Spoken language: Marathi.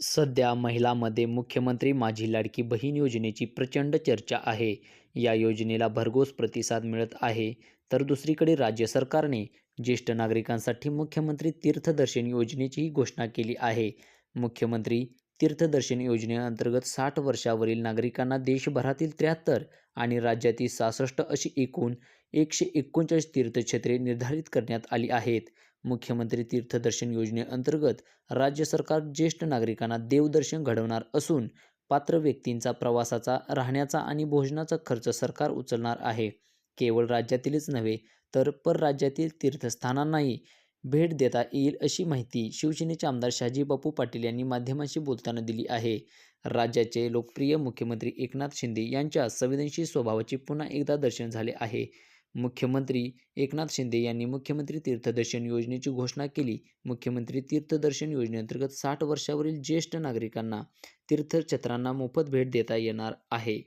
सध्या महिलांमध्ये मुख्यमंत्री माझी लाडकी बहीण योजनेची प्रचंड चर्चा आहे. या योजनेला भरघोस प्रतिसाद मिळत आहे. तर दुसरीकडे राज्य सरकारने ज्येष्ठ नागरिकांसाठी मुख्यमंत्री तीर्थदर्शन योजनेचीही घोषणा केली आहे. मुख्यमंत्री तीर्थदर्शन योजनेअंतर्गत साठ वर्षावरील नागरिकांना देशभरातील त्र्याहत्तर आणि राज्यातील सहासष्ट अशी एकूण एकशे एकोणचाळीस तीर्थक्षेत्रे निर्धारित करण्यात आली आहेत. मुख्यमंत्री तीर्थदर्शन योजनेअंतर्गत राज्य सरकार ज्येष्ठ नागरिकांना देवदर्शन घडवणार असून पात्र व्यक्तींचा प्रवासाचा, राहण्याचा आणि भोजनाचा खर्च सरकार उचलणार आहे. केवळ राज्यातीलच नव्हे तर परराज्यातील तीर्थस्थानांनाही भेट देता येईल अशी माहिती शिवसेनेचे आमदार शहाजीबापू पाटील यांनी माध्यमांशी बोलताना दिली आहे. राज्याचे लोकप्रिय मुख्यमंत्री एकनाथ शिंदे यांच्या संवेदनशील स्वभावाचे पुन्हा एकदा दर्शन झाले आहे. मुख्यमंत्री एकनाथ शिंदे यांनी मुख्यमंत्री तीर्थदर्शन योजनेची घोषणा केली. मुख्यमंत्री तीर्थदर्शन योजनेअंतर्गत साठ वर्षावरील ज्येष्ठ नागरिकांना तीर्थक्षेत्रांना मोफत भेट देता येणार आहे.